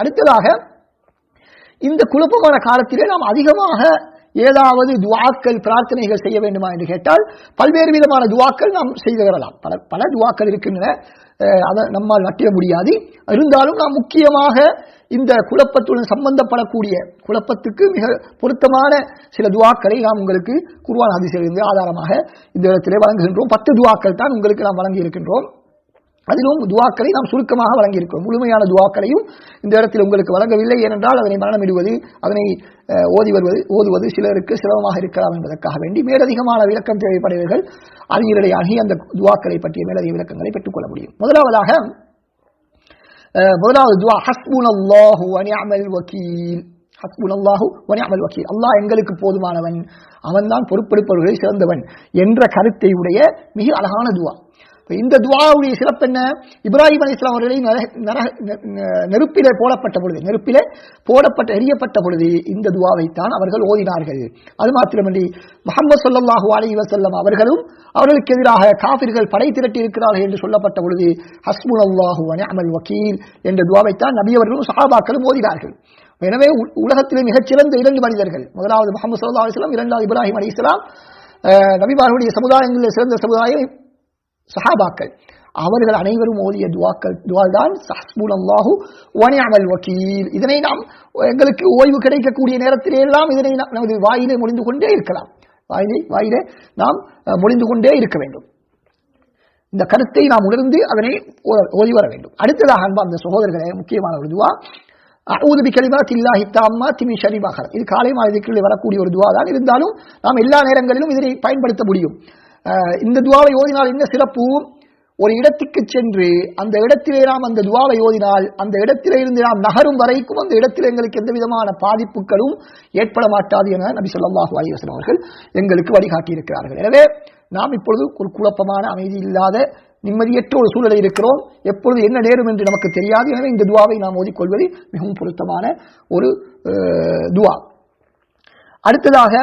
அடுத்ததாக இந்த குழப்பமான காலத்திலே நாம் அதிகமாக ஏதாவது துவாக்கள் பிரார்த்தனைகள் செய்ய வேண்டுமா என்று கேட்டால் பல்வேறு விதமான துவாக்கள் நாம் செய்து வரலாம். பல பல துவாக்கள் இருக்கின்றன. அதை நம்மால் நட்டிட முடியாது. இருந்தாலும் நாம் முக்கியமாக இந்த குழப்பத்துடன் சம்பந்தப்படக்கூடிய குழப்பத்துக்கு மிக பொருத்தமான சில துவாக்களை நாம் உங்களுக்கு குருவான் அதிசயிலிருந்து ஆதாரமாக இந்த இடத்திலே வழங்குகின்றோம். பத்து துவாக்கள் தான் உங்களுக்கு நாம் வழங்கி இருக்கின்றோம் அதிலும் துவாக்களை நாம் சுருக்கமாக வழங்கியிருக்கிறோம். முழுமையான துவாக்களையும் இந்த இடத்தில் உங்களுக்கு வழங்கவில்லை ஏனென்றால் அதனை மரணமிடுவது அதனை ஓதி வருவது ஓதுவது சிலருக்கு சிரமமாக இருக்கலாம் என்பதற்காக வேண்டி மேலதிகமான விளக்கம் தேவைப்படுவீர்கள். அறிஞரடையாகி அந்த துவாக்களை பற்றிய மேலதிக விளக்கங்களை பெற்றுக்கொள்ள முடியும். முதலாவதாக முதலாவது துவா ஹஸ்புன் அல்லாஹு வனிஅமல் வக்கீல் ஹஸ்புன் அல்லாஹு வனிஅமல் வக்கீல் அல்லாஹ் எங்களுக்கு போதுமானவன். அவன்தான் பொறுப்பெடுப்பவர்களை சிறந்தவன் என்ற கருத்தை உடைய மிக அழகான துவா. இந்த துவாவுடைய சிறப்பு என்ன? இப்ராஹிம் அலி இஸ்லாம் அவர்களை நெ- நெருப்பிலே போடப்பட்ட பொழுது நெருப்பிலே போடப்பட்ட எரியப்பட்ட பொழுது இந்த துவாவைத்தான் அவர்கள் ஓதினார்கள். அது மாத்திரமன்றி முகமது ஸல்லல்லாஹு அலி வசல்லம் அவர்களும் அவர்களுக்கு எதிராக காபிர்கள் படை திரட்டி இருக்கிறார்கள் என்று சொல்லப்பட்ட பொழுது ஹஸ்புன் அல்லாஹு அமல் வக்கீல் என்ற துவாவைத்தான் நபியவர்களும் சஹாபாக்களும் ஓதினார்கள். எனவே உ- உலகத்திலே மிகச்சிறந்த இரண்டு மனிதர்கள் முதலாவது முகமது சல்லா அலிஸ்லாம் இரண்டாவது இப்ராஹிம் அலி இஸ்லாம் நபிமார்களுடைய சமுதாயங்களில் சிறந்த சமுதாயம் சஹாபாக்கள் அவர்கள் அனைவரும் ஓதிய துவாக்கள் துவால் தான் அல்லாஹு வனிஅமல் வக்கீல் இதனை நாம் எங்களுக்கு ஓய்வு கிடைக்கக்கூடிய நேரத்திலே எல்லாம் இதனை நாம் நமது வாயிலே முடிந்து கொண்டே இருக்கலாம். வாயிலை வாயிலே நாம் முடிந்து கொண்டே இருக்க வேண்டும். இந்த கருத்தை நாம் உணர்ந்து அதனை ஓ- ஓதி வர வேண்டும். அடுத்ததாக அன்பார்ந்த சகோதரர்களே முக்கியமான ஒரு துவா. அஊது பிகலிமாத் தில்லா ஹித்தாம்மா திமி ஷர்ரி இது காலை மாதத்திற்குள்ளே வரக்கூடிய ஒரு துவா தான் இருந்தாலும் நாம் எல்லா நேரங்களிலும் இதனை பயன்படுத்த முடியும். இந்த துவாவை ஓதினால் என்ன சிறப்பு? ஒரு இடத்துக்கு சென்று அந்த இடத்திலே நாம் அந்த துவாவை ஓதினால் அந்த இடத்திலே இருந்து நாம் நகரும் வரைக்கும் அந்த இடத்தில் எங்களுக்கு எந்த விதமான பாதிப்புகளும் ஏற்பட மாட்டாது என நபி சொல்லாஹு அலிவசன் அவர்கள் எங்களுக்கு வழிகாட்டி இருக்கிறார்கள் எனவே நாம் இப்பொழுது ஒரு குழப்பமான அமைதி இல்லாத நிம்மதியற்ற ஒரு சூழலில் இருக்கிறோம். எப்பொழுது என்ன நேரும் என்று நமக்கு தெரியாது. எனவே இந்த துவாவை நாம் ஓதிக்கொள்வது மிகவும் பொருத்தமான ஒரு துவா. அடுத்ததாக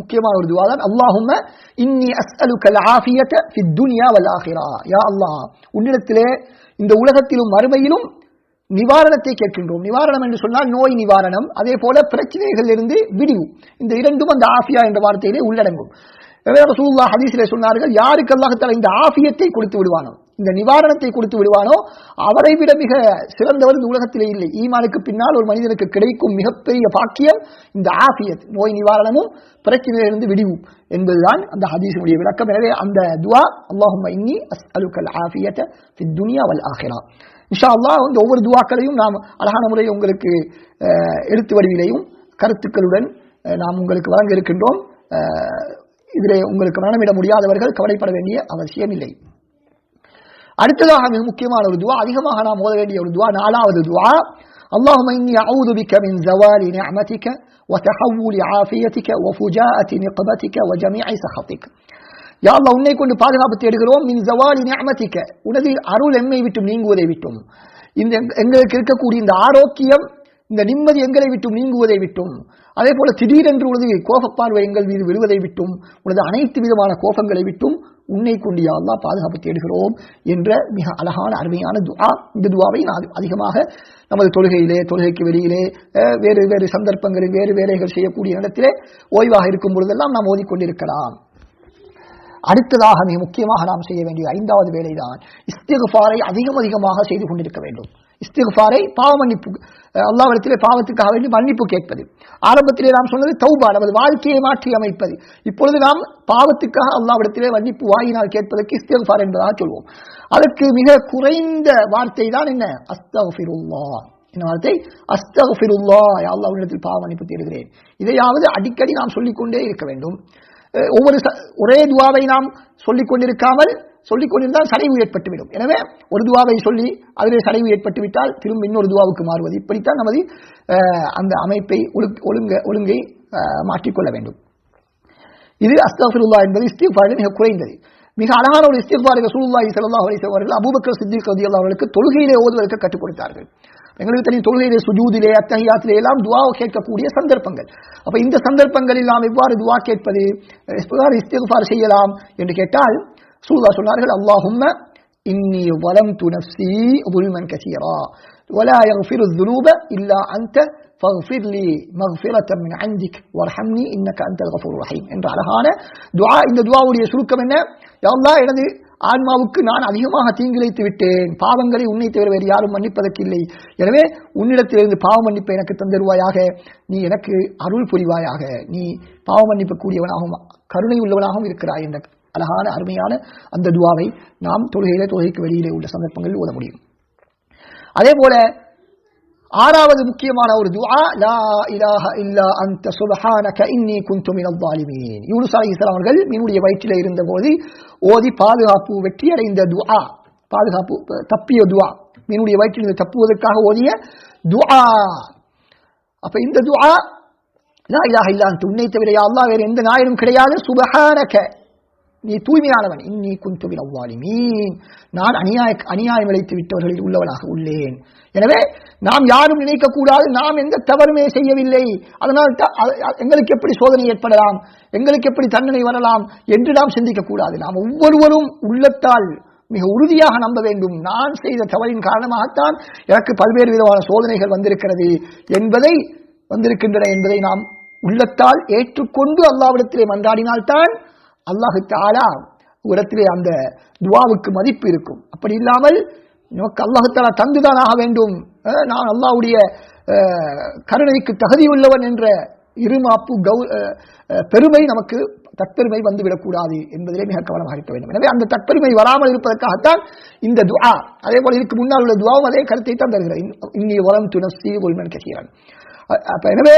முக்கியமான ஒரு துவா தான் அல்லாஹும்ம இன்னி அஸ்அலுக்கல் ஆஃபியத ஃபி துனியா வல் ஆஹிரா யா அல்லாஹ் உன்னிடத்திலே இந்த உலகத்திலும் மறுமையிலும் நிவாரணத்தை கேட்கின்றோம். நிவாரணம் என்று சொன்னால் நோய் நிவாரணம் அதே போல பிரச்சனைகளில் இருந்து விடிவு. இந்த இரண்டும் அந்த ஆஃபியா என்ற வார்த்தையிலே உள்ளடங்கும். எனவே ரசூலுல்லாஹ் ஹதீஸிலே சொன்னார்கள் யாருக்கு அல்லாஹத்தால் இந்த ஆஃபியத்தை கொடுத்து விடுவானோ? இந்த நிவாரணத்தை கொடுத்து விடுவானோ? அவரை விட மிக சிறந்தவர் இந்த உலகத்திலே இல்லை. ஈமானுக்கு பின்னால் ஒரு மனிதனுக்கு கிடைக்கும் மிகப்பெரிய பாக்கியம் இந்த ஆஃபியத் நோய் நிவாரணமும் பிரச்சனையிலிருந்து விடிவும் என்பதுதான் அந்த ஹதீஸினுடைய விளக்கம். எனவே அந்த துவா அல்லாஹும்ம இன்னி அஸ்அலுக்கல் ஆஃபியத ஆஃபியத்தை துனியா வல் ஆகிறா இன்ஷா அல்லாஹ் இந்த ஒவ்வொரு துவாக்களையும் நாம் அழகான முறையில் உங்களுக்கு எடுத்து எழுத்து வடிவிலையும் கருத்துக்களுடன் நாம் உங்களுக்கு வழங்க இருக்கின்றோம். இதிலே உங்களுக்கு மரணமிட முடியாதவர்கள் கவலைப்பட வேண்டிய அவசியம் இல்லை அடுத்ததாக மிக முக்கியமான ஒரு துவா அதிகமாக நாம் ஓத வேண்டிய ஒரு துவா நாலாவது துவா اللهم إني أعوذ بك من زوال نعمتك وتحول عافيتك وفجاءة نقمتك وجميع سخطك யா அல்லாஹ் உன்னை கொண்டு பாதுகாப்பு தேடுகிறோம் மின் ஜவாலி நிஅமதிக உனது அருள் எம்மை விட்டும் நீங்குவதை விட்டும் இந்த எங்க- எங்களுக்கு இருக்கக்கூடிய இந்த ஆரோக்கியம் இந்த நிம்மதி எங்களை விட்டும் நீங்குவதை விட்டும் அதே போல திடீரென்று உனது கோபப்பார்வை எங்கள் மீது விழுவதை விட்டும் உனது அனைத்து விதமான கோபங்களை விட்டும் உன்னை கொண்டு யா பாதுகாப்பு தேடுகிறோம் என்ற மிக அழகான அருமையான துவா இந்த துவாவை நான் அதிகமாக நமது தொழுகையிலே தொழுகைக்கு வெளியிலே வேறு வேறு சந்தர்ப்பங்களில் வேறு வேலைகள் செய்யக்கூடிய இடத்திலே ஓய்வாக இருக்கும் பொழுதெல்லாம் நாம் ஓதிக்கொண்டிருக்கலாம். அடுத்ததாக மிக முக்கியமாக நாம் செய்ய வேண்டிய ஐந்தாவது வேலைதான் இஸ்திகுஃபாரை அதிகம் அதிகமாக செய்து கொண்டிருக்க வேண்டும். இஸ்திகுஃபாரை பாவ மன்னிப்பு அல்லாவிடத்திலே பாவத்துக்காக வேண்டி மன்னிப்பு கேட்பது. ஆரம்பத்திலே நாம் சொன்னது தௌபா நமது வாழ்க்கையை மாற்றி அமைப்பது. இப்பொழுது நாம் பாவத்துக்காக அல்லாவிடத்திலே மன்னிப்பு வாயினால் கேட்பதற்கு இஸ்திகுஃபார் என்பதாக சொல்வோம். அதற்கு மிக குறைந்த வார்த்தை தான் என்ன? அஸ்தகுஃபிருல்லாஹ் என்ன வார்த்தை? அஸ்தகுஃபிருல்லா அல்லாஹ் பாவ மன்னிப்பு தேடுகிறேன். இதையாவது அடிக்கடி நாம் சொல்லிக்கொண்டே இருக்க வேண்டும். ஒவ்வொரு ச- ஒரே துவாவை நாம் சொல்லிக் கொண்டிருக்காமல் சொல்லிக் கொண்டிருந்தால் சடைவு ஏற்பட்டுவிடும். எனவே ஒரு துவாவை சொல்லி அதிலே சடைவு ஏற்பட்டுவிட்டால் திரும்ப இன்னொரு துவாவுக்கு மாறுவது. இப்படித்தான் நமது அந்த அமைப்பை ஒழுங்க ஒழுங்கை மாற்றிக்கொள்ள வேண்டும். இது அஸ்தஃபிருல்லா என்பது இஸ்திஃபாரில் மிக குறைந்தது. மிக அழகான ஒரு இஸ்திஃபார் ரசூலுல்லாஹி ஸல்லல்லாஹு அலைஹி அவர்கள் அபூபக்கர் சித்திக் ரலியல்லாஹு அவர்களுக்கு தொழுகையிலே ஓதுவதற்கு கற்றுக் கொடுத்தார்கள். எங்களுக்கு தெரியும் தொழுகையிலே சுஜூதிலே அத்தகையாத்திலே எல்லாம் துவா கேட்கக்கூடிய சந்தர்ப்பங்கள். அப்ப இந்த சந்தர்ப்பங்களில் நாம் எவ்வாறு துவா கேட்பது? எவ்வாறு இஸ்திஃபார் செய்யலாம் என்று கேட்டால் சூல்லா சொன்னார்கள் அல்லாஹும்ம இன்னி வலம்து நஃப்ஸி ظلمًا كثيرا ولا يغفر الذنوب إلا أنت فاغفر لي مغفرة من عندك وارحمني إنك أنت الغفور الرحيم என்ற அழகான துஆ இந்த துஆவுடைய சுருக்கம் என்ன யா அல்லாஹ் எனது ஆன்மாவுக்கு நான் அதிகமாக தீங்கிழைத்து விட்டேன் பாவங்களை உன்னை தவிர வேறு யாரும் மன்னிப்பதற்கு இல்லை எனவே உன்னிடத்திலிருந்து பாவ மன்னிப்பை எனக்கு தந்தருவாயாக நீ எனக்கு அருள் புரிவாயாக நீ பாவ மன்னிப்பு கூடியவனாகவும் கருணை உள்ளவனாகவும் இருக்கிறாய் என்ற அழகான அருமையான அந்த துவாவை நாம் தொழுகையிலே தொழுகைக்கு வெளியிலே உள்ள சந்தர்ப்பங்களில் ஓத முடியும். அதே போல ஆறாவது முக்கியமான ஒரு துஆ லா இலாஹ இல்லா அந்த சுபஹானக இன்னி குந்து மினல் ஸாலிமீன். யூனுஸ் அலைஹிஸ்ஸலாம் அவர்கள் மீனுடைய வயிற்றில் இருந்தபோது ஓதி பாதுகாப்பு வெற்றி அடைந்த துஆ பாதுகாப்பு தப்பிய துஆ மீனுடைய வயிற்றில் தப்புவதற்காக ஓதிய துஆ அப்ப இந்த துஆ லா இலாஹ இல்லா அந்த உன்னை தவிர யா அல்லாஹ் வேறு எந்த நாயனும் கிடையாது. சுபஹானக. நீ தூய்மையானவன். இன்னி குன்து மினல் மீன் நான் அநியாய அநியாயம் விளைத்து விட்டவர்களில் உள்ளவனாக உள்ளேன். எனவே நாம் யாரும் நினைக்கக்கூடாது. நாம் எந்த தவறுமே செய்யவில்லை. அதனால் எங்களுக்கு எப்படி சோதனை ஏற்படலாம்? எங்களுக்கு எப்படி தண்டனை வரலாம்? என்று நாம் சிந்திக்கக்கூடாது. நாம் ஒவ்வொருவரும் உள்ளத்தால் மிக உறுதியாக நம்ப வேண்டும். நான் செய்த தவறின் காரணமாகத்தான் எனக்கு பல்வேறு விதமான சோதனைகள் வந்திருக்கிறது என்பதை வந்திருக்கின்றன என்பதை நாம் உள்ளத்தால் ஏற்றுக்கொண்டு அல்லாவிடத்திலே மன்றாடினால்தான் அல்லாஹு தாலா இடத்திலே அந்த துவாவுக்கு மதிப்பு இருக்கும். அப்படி இல்லாமல் நமக்கு அல்லாஹாலா தந்துதான் ஆக வேண்டும் நான் அல்லாவுடைய கருணைக்கு தகுதி உள்ளவன் என்ற இருமாப்பு கௌ பெருமை நமக்கு தற்பெருமை வந்துவிடக்கூடாது என்பதிலே மிக கவனமாக இருக்க வேண்டும். எனவே அந்த தற்பெருமை வராமல் இருப்பதற்காகத்தான் இந்த துவா அதே போல இதுக்கு முன்னால் உள்ள துவாவும் அதே கருத்தை தான் தருகிறேன் இன்னி வரம் துணசி ஒல்மன் கசீரன் அப்ப எனவே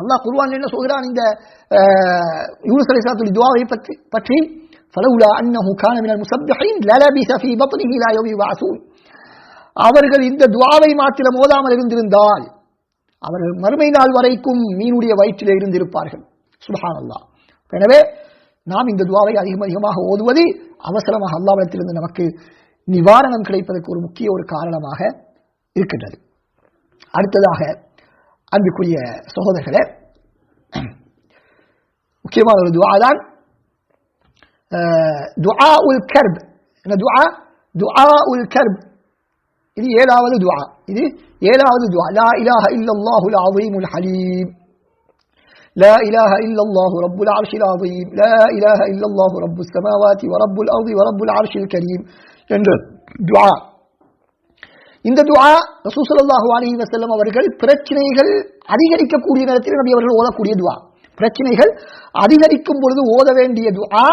அல்லாஹ் குர்வான் என்ன சொல்கிறான்? இந்த யூனுஸ் அலி சாத்துல் துவாவை பற்றி பற்றி ஃபலவுலா அன்னஹு கான மினல் முசப்பிஹீன் லலபிஸ ஃபீ பத்னிஹி லா யௌமி யபஅஸூன் அவர்கள் இந்த துவாவை மாத்திரம் ஓதாமல் இருந்திருந்தால் அவர்கள் மறுமை நாள் வரைக்கும் மீனுடைய வயிற்றில் இருந்திருப்பார்கள். சுபஹான் அல்லாஹ் எனவே நாம் இந்த துவாவை அதிகம் அதிகமாக ஓதுவது அவசரமாக அல்லாவிடத்திலிருந்து நமக்கு நிவாரணம் கிடைப்பதற்கு ஒரு முக்கிய ஒரு காரணமாக இருக்கின்றது. அடுத்ததாக عم بيكون صهون الخلاف وكيف هذا الدعاء الآن. آه، دعاء الكرب. هنا دعاء دعاء الكرب. إذا يلا ولا دعاء. إذا يلا ولا دعاء. لا إله إلا الله العظيم الحليم. لا إله إلا الله رب العرش العظيم. لا إله إلا الله رب السماوات ورب الأرض ورب العرش الكريم. دعاء. இந்த துவா ரசூசல்லாஹு ஸல்லல்லாஹு வசல்லம் அவர்கள் பிரச்சனைகள் அதிகரிக்கக்கூடிய நேரத்தில் நபி அவர்கள் ஓதக்கூடிய துவா பிரச்சனைகள் அதிகரிக்கும் பொழுது ஓத வேண்டிய துவா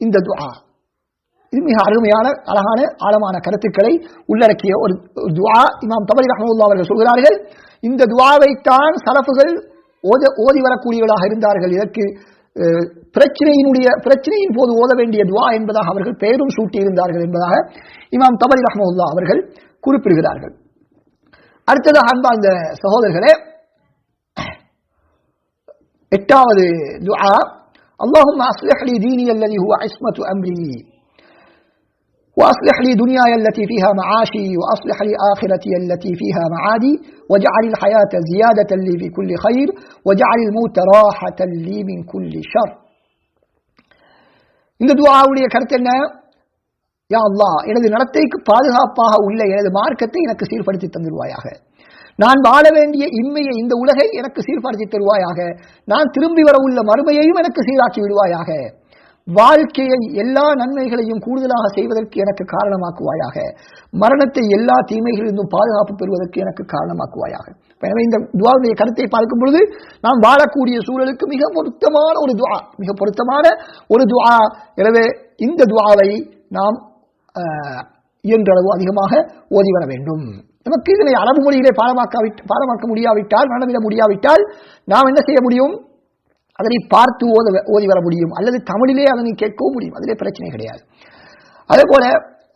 இந்த துவா இது மிக அருமையான அழகான ஆழமான கருத்துக்களை உள்ளடக்கிய ஒரு துவா இமாம் தபரி ரஹமுல்லா அவர்கள் சொல்கிறார்கள் இந்த துவாவைத்தான் சலப்புகள் ஓத ஓதி வரக்கூடியவர்களாக இருந்தார்கள். இதற்கு பிரச்சனையினுடைய பிரச்சனையின் போது ஓத வேண்டிய துவா என்பதாக அவர்கள் பெயரும் சூட்டியிருந்தார்கள் என்பதாக இமாம் தபரி ரஹமுல்லா அவர்கள் குறிப்பிடுகிறார்கள் அடுத்ததாக அன்பா அந்த சகோதரர்களே எட்டாவது துஆ اللهم اصلح لي ديني الذي هو عصمة امري واصلح لي دنياي التي فيها معاشي واصلح لي اخرتي التي فيها معادي واجعل الحياة زيادة لي في كل خير واجعل الموت راحة لي من كل شر இந்த துவாவுடைய கருத்து என்ன யா அல்லா எனது நடத்தைக்கு பாதுகாப்பாக உள்ள எனது மார்க்கத்தை எனக்கு சீர்படுத்தி தந்துடுவாயாக நான் வாழ வேண்டிய இன்மையை இந்த உலகை எனக்கு சீர்படுத்தி தருவாயாக. நான் திரும்பி வர உள்ள மறுமையையும் எனக்கு சீராக்கி விடுவாயாக. வாழ்க்கையை எல்லா நன்மைகளையும் கூடுதலாக செய்வதற்கு எனக்கு காரணமாக்குவாயாக. மரணத்தை எல்லா தீமைகளிலிருந்தும் பாதுகாப்பு பெறுவதற்கு எனக்கு காரணமாக்குவாயாக. எனவே இந்த துவாவுடைய கருத்தை பார்க்கும் பொழுது நாம் வாழக்கூடிய சூழலுக்கு மிக பொருத்தமான ஒரு துவா மிக பொருத்தமான ஒரு துவா. எனவே இந்த துவாவை நாம் இயன்றளவு அதிகமாக ஓதி வர வேண்டும். நமக்கு இதனை அரபு மொழியிலே பாடமாக்காவிட்டு பாடமாக்க முடியாவிட்டால் நடமிட முடியாவிட்டால் நாம் என்ன செய்ய முடியும்? அதனை பார்த்து ஓத ஓதி வர முடியும். அல்லது தமிழிலே அதனை கேட்கவும் முடியும். அதிலே பிரச்சனை கிடையாது. அதே போல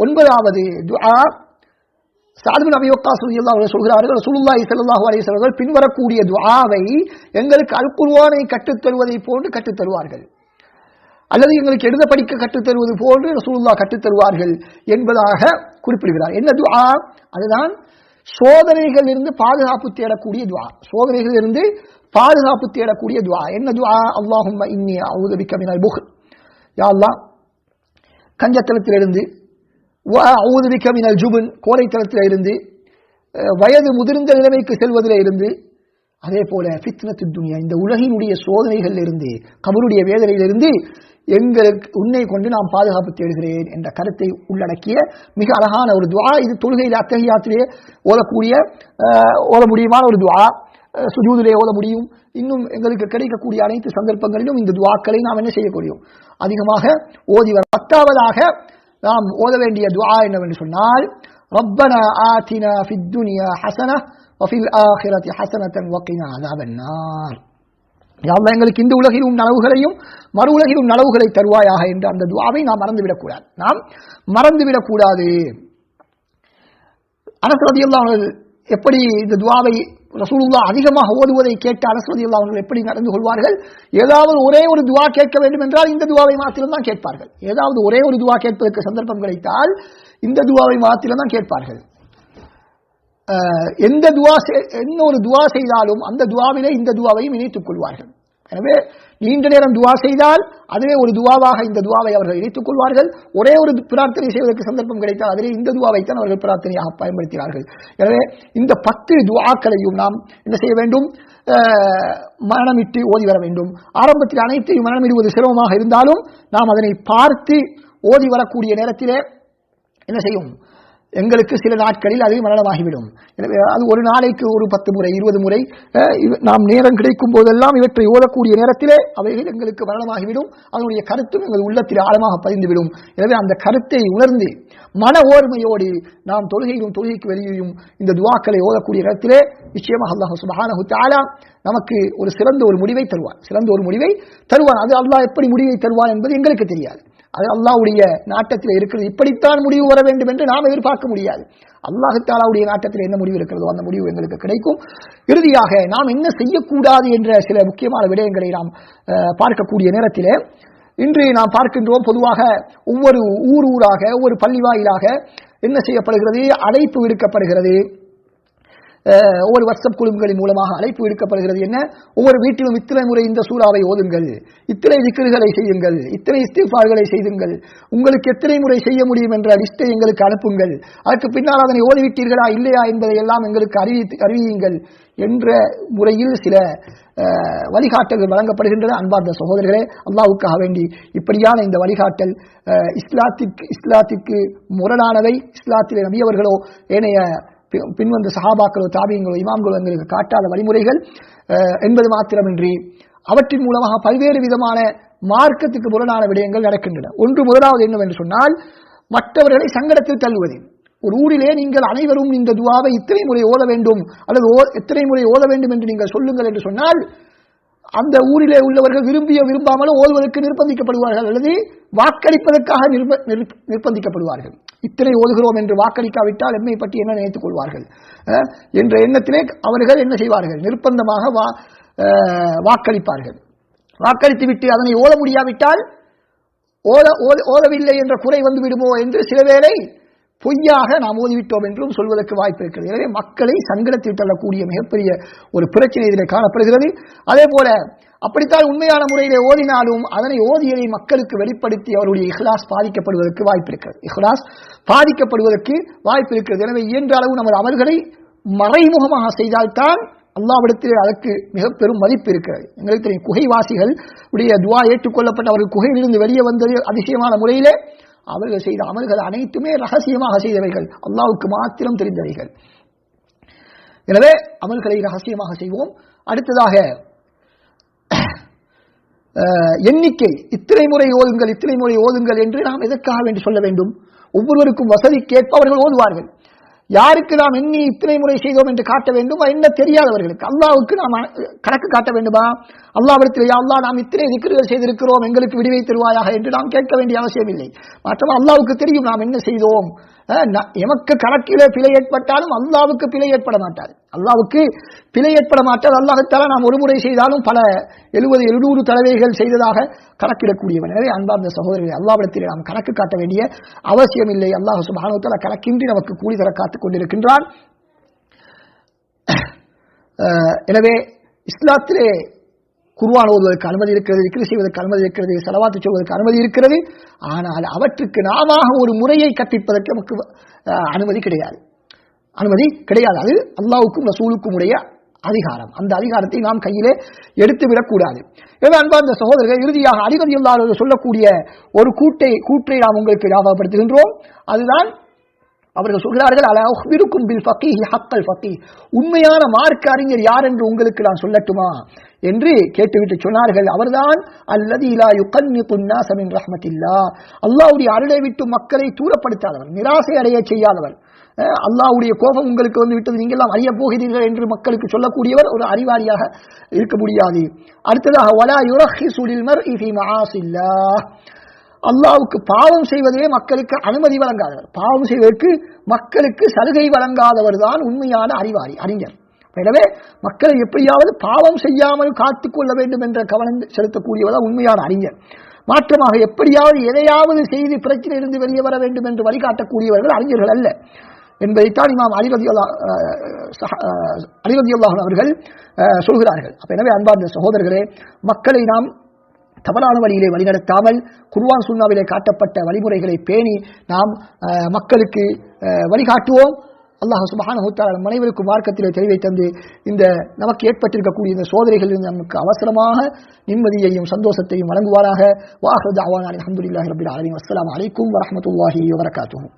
ஒன்பதாவது துஆ சாதுபின் அபியோக்கா சுல்லா அவர்கள் சொல்கிறார்கள் சுல்லாஹி சல்லாஹூ அலிஸ்வர்கள் பின்வரக்கூடிய துவாவை எங்களுக்கு அல்குர்வானை கற்றுத்தருவதை போன்று கற்றுத்தருவார்கள் அல்லது எங்களுக்கு எழுத படிக்க கற்றுத்தருவது போன்று ரசூலுல்லா கற்றுத்தருவார்கள் என்பதாக குறிப்பிடுகிறார். என்ன துவா அதுதான் சோதனைகள் இருந்து பாதுகாப்பு தேடக்கூடிய துவா சோதனைகள் இருந்து பாதுகாப்பு தேடக்கூடிய துவா என்ன துவா அல்லாஹும் இன்னி அவுதபிக்க மினல் புக் யா கஞ்சத்தலத்திலிருந்து கஞ்சத்தனத்திலிருந்து அவுதபிக்க மினல் ஜுபன் கோரைத்தனத்திலிருந்து இருந்து வயது முதிர்ந்த நிலைமைக்கு செல்வதில் இருந்து அதே போல ஃபித்னத்து துனியா இந்த உலகினுடைய சோதனைகளில் இருந்து கபருடைய வேதனையிலிருந்து எங்களுக்கு உன்னை கொண்டு நான் பாதுகாப்பு தேடுகிறேன் என்ற கருத்தை உள்ளடக்கிய மிக அழகான ஒரு துவா இது தொழுகையில் அத்தகையாத்திலே ஓதக்கூடிய அஹ், ஓத முடியுமான ஒரு துவா அஹ், சுஜூதிலே ஓத முடியும் இன்னும் எங்களுக்கு கிடைக்கக்கூடிய அனைத்து சந்தர்ப்பங்களிலும் இந்த துவாக்களை நாம் என்ன செய்யக்கூடியும் அதிகமாக ஓதி வர பத்தாவதாக நாம் ஓத வேண்டிய துவா என்னவென்று சொன்னால் ربنا آتنا في الدنيا حسنة وفي الآخرة حسنة وقنا عذاب النار யா எங்களுக்கு இந்த உலகிலும் நலவுகளையும் மறு உலகிலும் நலவுகளை தருவாயாக என்று அந்த துவாவை நாம் மறந்துவிடக்கூடாது. நாம் மறந்துவிடக்கூடாது. அனசரதி அவர்கள் எப்படி இந்த துவாவை ரசூலுல்லா அதிகமாக ஓதுவதை கேட்டு அனசரதி அவர்கள் எப்படி நடந்து கொள்வார்கள்? ஏதாவது ஒரே ஒரு துவா கேட்க வேண்டும் என்றால் இந்த துவாவை மாத்திரம்தான் கேட்பார்கள். ஏதாவது ஒரே ஒரு துவா கேட்பதற்கு சந்தர்ப்பம் கிடைத்தால் இந்த துவாவை மாத்திரம்தான் கேட்பார்கள். எந்த துவா செய்- என்ன ஒரு துவா செய்தாலும் அந்த துவாவிலே இந்த துவாவையும் இணைத்துக் கொள்வார்கள். எனவே நீண்ட நேரம் துவா செய்தால் அதுவே ஒரு துவாவாக இந்த துவாவை அவர்கள் இணைத்துக் கொள்வார்கள். ஒரே ஒரு பிரார்த்தனை செய்வதற்கு சந்தர்ப்பம் கிடைத்தால் அதிலே இந்த துவாவைத்தான் அவர்கள் பிரார்த்தனையாக பயன்படுத்தினார்கள். எனவே இந்த பத்து துவாக்களையும் நாம் என்ன செய்ய வேண்டும்? மரணமிட்டு ஓதி வர வேண்டும். ஆரம்பத்தில் அனைத்தையும் மரணமிடுவது சிரமமாக இருந்தாலும் நாம் அதனை பார்த்து ஓதி வரக்கூடிய நேரத்திலே என்ன செய்யும்? எங்களுக்கு சில நாட்களில் அது மரணமாகிவிடும். எனவே அது ஒரு நாளைக்கு ஒரு பத்து முறை இருபது முறை நாம் நேரம் கிடைக்கும் போதெல்லாம் இவற்றை ஓதக்கூடிய நேரத்திலே அவைகள் எங்களுக்கு மரணமாகிவிடும். அதனுடைய கருத்தும் எங்கள் உள்ளத்தில் ஆழமாக பதிந்துவிடும். எனவே அந்த கருத்தை உணர்ந்து மன ஓர்மையோடு நாம் தொழுகையிலும் தொழுகைக்கு வெளியேயும் இந்த துவாக்களை ஓதக்கூடிய நேரத்திலே நிச்சயமாக அல்லாஹ் சுபஹானஹு தாலா நமக்கு ஒரு சிறந்த ஒரு முடிவை தருவான். சிறந்த ஒரு முடிவை தருவான். அது அல்லாஹ் எப்படி முடிவை தருவான் என்பது எங்களுக்கு தெரியாது. அது அல்லாஹுடைய நாட்டத்தில் இருக்கிறது. இப்படித்தான் முடிவு வர வேண்டும் என்று நாம் எதிர்பார்க்க முடியாது. அல்லாஹத்தாலாவுடைய நாட்டத்தில் என்ன முடிவு இருக்கிறதோ அந்த முடிவு எங்களுக்கு கிடைக்கும். இறுதியாக நாம் என்ன செய்யக்கூடாது என்ற சில முக்கியமான விடயங்களை நாம் பார்க்கக்கூடிய நேரத்திலே இன்று நாம் பார்க்கின்றோம் பொதுவாக ஒவ்வொரு ஊர் ஊராக ஒவ்வொரு பள்ளி வாயிலாக என்ன செய்யப்படுகிறது? அழைப்பு விடுக்கப்படுகிறது. ஒவ்வொரு வாட்ஸ்அப் குழுக்களின் மூலமாக அழைப்பு விடுக்கப்படுகிறது என்ன? ஒவ்வொரு வீட்டிலும் இத்தனை முறை இந்த சூறாவை ஓதுங்கள். இத்தனை திக்கிர்களை செய்யுங்கள். இத்தனை இஸ்திஃபார்களை செய்துங்கள். உங்களுக்கு எத்தனை முறை செய்ய முடியும் என்ற லிஸ்டை எங்களுக்கு அனுப்புங்கள். அதற்கு பின்னால் அதனை ஓதிவிட்டீர்களா இல்லையா என்பதை எல்லாம் எங்களுக்கு அறிவி அறிவியுங்கள் என்ற முறையில் சில வழிகாட்டல்கள் வழங்கப்படுகின்றன. அன்பார்ந்த சகோதரர்களே அல்லாவுக்காக வேண்டி இப்படியான இந்த வழிகாட்டல் இஸ்லாத்திற்கு இஸ்லாத்திற்கு முரணானவை. இஸ்லாத்திலே நபியவர்களோ ஏனைய பின்வந்த சஹாபாக்களோ தாபியங்களோ இமாம்களோ எங்களுக்கு காட்டாத வழிமுறைகள் என்பது மாத்திரமின்றி அவற்றின் மூலமாக பல்வேறு விதமான மார்க்கத்துக்கு முரணான விடயங்கள் நடக்கின்றன. ஒன்று முதலாவது என்னவென்று சொன்னால் மற்றவர்களை சங்கடத்தில் தள்ளுவது. ஒரு ஊரிலே நீங்கள் அனைவரும் இந்த துவாவை இத்தனை முறை ஓத வேண்டும் அல்லது ஓ- எத்தனை முறை ஓத வேண்டும் என்று நீங்கள் சொல்லுங்கள் என்று சொன்னால் அந்த ஊரிலே உள்ளவர்கள் விரும்பிய விரும்பாமலும் ஓதுவதற்கு நிர்பந்திக்கப்படுவார்கள் அல்லது வாக்களிப்பதற்காக நிர்பந்திக்கப்படுவார்கள். இத்தனை ஓதுகிறோம் என்று வாக்களிக்காவிட்டால் எம்மை பற்றி என்ன நினைத்துக் கொள்வார்கள்? என்ற எண்ணத்திலே அவர்கள் என்ன செய்வார்கள்? நிர்பந்தமாக வா வாக்களிப்பார்கள். வாக்களித்து விட்டு அதனை ஓத முடியாவிட்டால் ஓத ஓத- ஓதவில்லை என்ற குறை வந்து விடுமோ என்று சில வேளை பொய்யாக நாம் ஓதிவிட்டோம் என்றும் சொல்வதற்கு வாய்ப்பு இருக்கிறது. எனவே மக்களை சங்கடத்தில் தள்ளக்கூடிய மிகப்பெரிய ஒரு பிரச்சனை இதில் காணப்படுகிறது. அதே போல அப்படித்தான் உண்மையான முறையிலே ஓதினாலும் அதனை ஓதியதை மக்களுக்கு வெளிப்படுத்தி அவருடைய இஹ்லாஸ் பாதிக்கப்படுவதற்கு வாய்ப்பு இருக்கிறது. இஹ்லாஸ் பாதிக்கப்படுவதற்கு வாய்ப்பு இருக்கிறது. எனவே இயன்ற அளவு நமது அமல்களை மறைமுகமாக செய்தால்தான் அல்லாவிடத்தில் அதற்கு மிக பெரும் மதிப்பு இருக்கிறது. எங்களுக்கு தெரியும் குகைவாசிகள் உடைய துவா ஏற்றுக்கொள்ளப்பட்ட அவர்கள் குகையிலிருந்து வெளியே வந்தது அதிசயமான முறையிலே அவர்கள் செய்த அமல்கள் அனைத்துமே ரகசியமாக செய்தவைகள். அல்லாவுக்கு மாத்திரம் தெரிந்தவைகள். எனவே அமல்களை ரகசியமாக செய்வோம். அடுத்ததாக எண்ணிக்கை. இத்தனை முறை ஓதுங்கள் இத்தனை முறை ஓதுங்கள் என்று நாம் எதற்காக வேண்டி சொல்ல வேண்டும்? ஒவ்வொருவருக்கும் வசதி கேட்பவர்கள் ஓதுவார்கள். யாருக்கு நாம் எண்ணி இத்தனை முறை செய்தோம் என்று காட்ட வேண்டும்? என்ன தெரியாதவர்களுக்கு. அல்லாவுக்கு நாம் கணக்கு காட்ட வேண்டுமா? அல்லாவிடத்தில் அல்லா நாம் இத்தனை திக்ருகள் செய்திருக்கிறோம் எங்களுக்கு விடுவை தருவாயாக என்று நாம் கேட்க வேண்டிய அவசியம் இல்லை மற்றவன் அல்லாவுக்கு தெரியும் நாம் என்ன செய்தோம். ந- எமக்கு கணக்கிலே பிழை ஏற்பட்டாலும் அல்லாவுக்கு பிழை ஏற்பட மாட்டாது. அல்லாவுக்கு பிழை ஏற்பட மாட்டாது. அல்லாஹத்தால நாம் ஒரு முறை செய்தாலும் பல எழுபது எழுநூறு தடவைகள் செய்ததாக கணக்கிடக்கூடியவன். எனவே அன்பார்ந்த சகோதரர்கள் அல்லாவிடத்தில் நாம் கணக்கு காட்ட வேண்டிய அவசியம் இல்லை. அல்லாஹ் சுபானுவத்தால கணக்கின்றி நமக்கு கூலி தர காத்துக் கொண்டிருக்கின்றான். எனவே இஸ்லாத்திலே குர்ஆன் ஓதுவதற்கு அனுமதி இருக்கிறது விக்ரி செய்வதற்கு அனுமதி இருக்கிறது செலவாத்து சொல்வதற்கு அனுமதி இருக்கிறது. ஆனால் அவற்றுக்கு நாம ஒரு முறையை கற்பிப்பதற்கு நமக்கு அனுமதி கிடையாது. அனுமதி கிடையாது. அது அல்லாவுக்கும் ரசூலுக்கும் உடைய அதிகாரம். அந்த அதிகாரத்தை நாம் கையிலே எடுத்து விடக்கூடாது எனவே அன்பார்ந்த சகோதரர்கள் இறுதியாக அடிகதி இல்லாத சொல்லக்கூடிய ஒரு கூட்டை கூற்றை நாம் உங்களுக்கு ஞாபகப்படுத்துகின்றோம். அதுதான் அவர்கள் சொல்கிறார்கள் அலா உஹ்பிருக்கும் பில் ஃபக்கி ஹக்கல் ஃபக்கி உண்மையான மார்க்க அறிஞர் யார் என்று உங்களுக்கு நான் சொல்லட்டுமா என்று கேட்டுவிட்டு சொன்னார்கள். அவர்தான் அல்லது இலா யுகன்னி குன்னாச மின் ரஹ்மத்தில்லா. அல்லாவுடைய அருளை விட்டு மக்களை தூரப்படுத்தாதவர் நிராசை அடைய செய்யாதவர். அல்லாவுடைய கோபம் உங்களுக்கு வந்து விட்டது. நீங்கள் அறிய போகிறீர்கள் என்று மக்களுக்கு சொல்லக்கூடியவர் ஒரு அறிவாளியாக இருக்க முடியாது. அடுத்ததாக வலா யுரஹிசு லில் மர்இ ஃபீ அல்லாவுக்கு பாவம் செய்வதே மக்களுக்கு அனுமதி வழங்காதவர். பாவம் செய்வதற்கு மக்களுக்கு சலுகை வழங்காதவர் தான் உண்மையான அறிவாளி அறிஞர். எனவே மக்களை எப்படியாவது பாவம் செய்யாமல் காத்துக்கொள்ள வேண்டும் என்ற கவனம் செலுத்தக்கூடியவர் உண்மையான அறிஞர். மாற்றமாக எப்படியாவது எதையாவது செய்து பிரச்சனையிலிருந்து வெளியே வர வேண்டும் என்று வழிகாட்டக்கூடியவர்கள் அறிஞர்கள் அல்ல. என்பதைத்தான் இமாம் அலிரதியுல்லா அலிரதியுல்லாஹன் அவர்கள் சொல்கிறார்கள். அப்ப எனவே அன்பார்ந்த சகோதரர்களே மக்களை நாம் தவறான வழியிலே வழிநடத்தாமல் குர்வான் சுன்னாவிலே காட்டப்பட்ட வழிமுறைகளை பேணி நாம் மக்களுக்கு வழிகாட்டுவோம். அல்லாஹ் சுபஹானஹு தஆலா நம் அனைவருக்கும் மார்க்கத்திலே தெளிவை தந்து இந்த நமக்கு ஏற்பட்டிருக்கக்கூடிய இந்த சோதனைகளில் நமக்கு அவசரமாக நிம்மதியையும் சந்தோஷத்தையும் வழங்குவாராக. வாஹ் அவான் அல்ஹம்துலில்லாஹி ரப்பில் ஆலமீன். அஸ்ஸலாமு அலைக்கும் வரமத்துல்லாஹி வரகாத்துவோம்